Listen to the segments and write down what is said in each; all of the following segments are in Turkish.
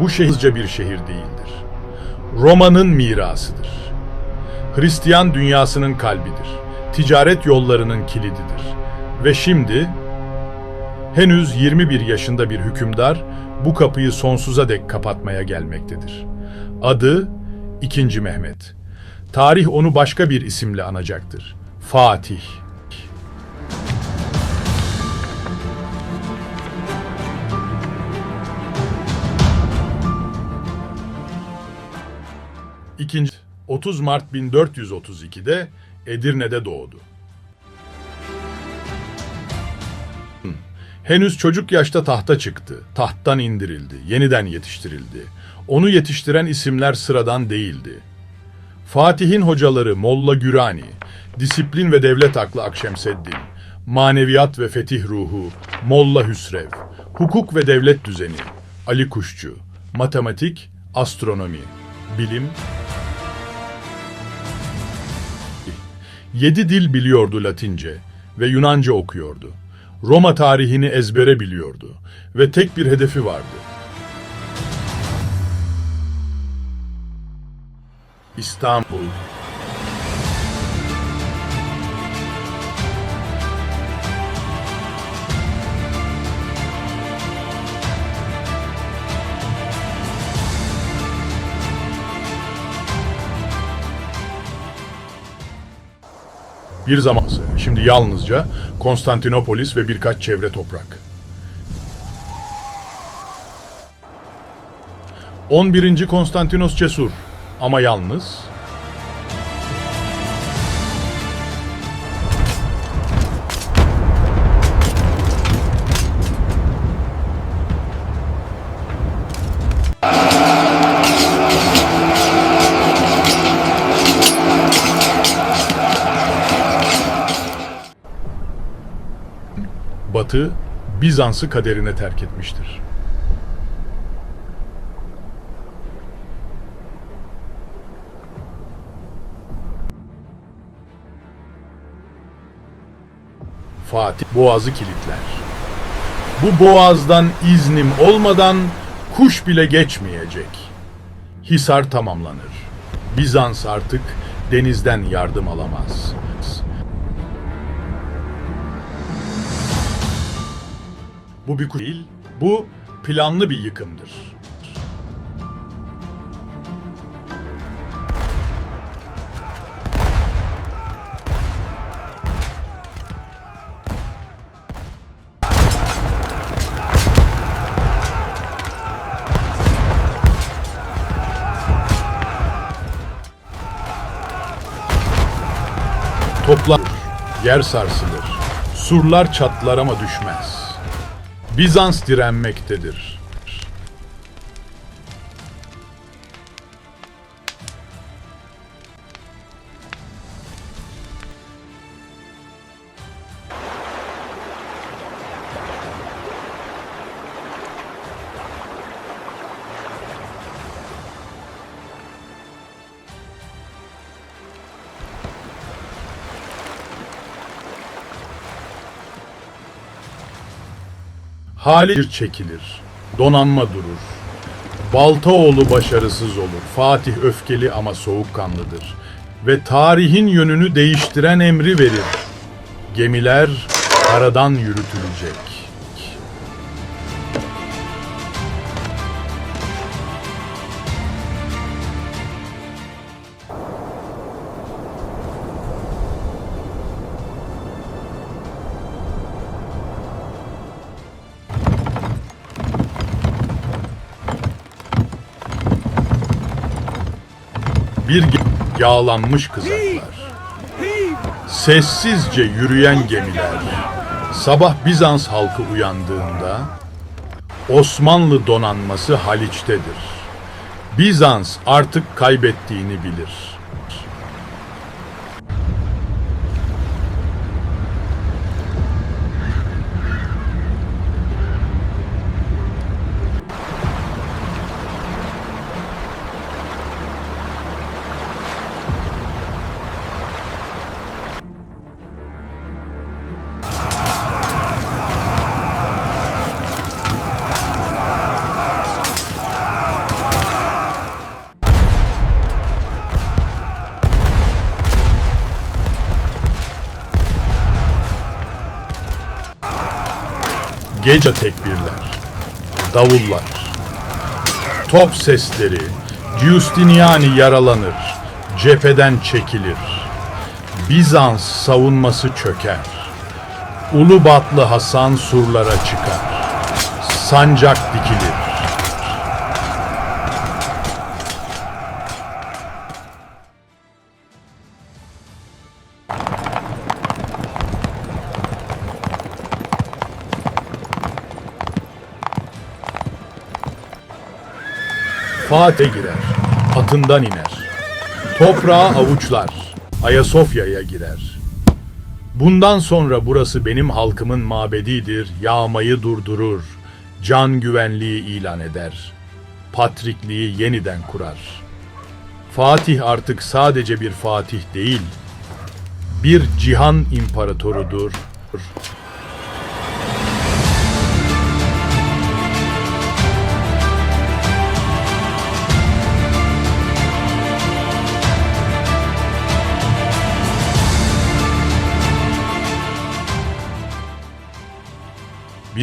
Bu şehirce bir şehir değildir. Roma'nın mirasıdır. Hristiyan dünyasının kalbidir. Ticaret yollarının kilididir. Ve şimdi henüz 21 yaşında bir hükümdar bu kapıyı sonsuza dek kapatmaya gelmektedir. Adı 2. Mehmet. Tarih onu başka bir isimle anacaktır. Fatih. İkinci 30 Mart 1432'de Edirne'de doğdu. Henüz çocuk yaşta tahta çıktı, tahttan indirildi, yeniden yetiştirildi. Onu yetiştiren isimler sıradan değildi. Fatih'in hocaları Molla Gürani, disiplin ve devlet aklı Akşemseddin, maneviyat ve fetih ruhu Molla Hüsrev, hukuk ve devlet düzeni Ali Kuşçu, matematik, astronomi, bilim, Yedi dil biliyordu Latince ve Yunanca okuyordu. Roma tarihini ezbere biliyordu ve tek bir hedefi vardı. İstanbul. Bir zaman şimdi yalnızca Konstantinopolis ve birkaç çevre toprak. 11. Konstantinos cesur ama yalnız. Batı Bizans'ı kaderine terk etmiştir. Fatih boğazı kilitler. Bu boğazdan iznim olmadan kuş bile geçmeyecek. Hisar tamamlanır. Bizans artık denizden yardım alamaz. Bu bir kuş değil, bu planlı bir yıkımdır. Toplar, yer sarsılır. Surlar çatlar ama düşmez. Bizans direnmektedir. Hali çekilir, donanma durur. Baltaoğlu başarısız olur. Fatih öfkeli ama soğukkanlıdır. Ve tarihin yönünü değiştiren emri verir. Gemiler karadan yürütülecek. Bir yağlanmış kızaklar. Sessizce yürüyen gemiler. Sabah Bizans halkı uyandığında Osmanlı donanması Haliç'tedir. Bizans artık kaybettiğini bilir. Gece tekbirler, davullar, top sesleri, Giustiniani yaralanır, cepheden çekilir. Bizans savunması çöker. Ulubatlı Hasan surlara çıkar. Sancak dikilir. Fatih girer, atından iner. Toprağa avuçlar, Ayasofya'ya girer. Bundan sonra burası benim halkımın mabedidir, yağmayı durdurur, can güvenliği ilan eder. Patrikliği yeniden kurar. Fatih artık sadece bir fatih değil, bir cihan imparatorudur.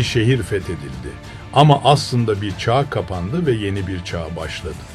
Şehir fethedildi ama aslında bir çağ kapandı ve yeni bir çağ başladı.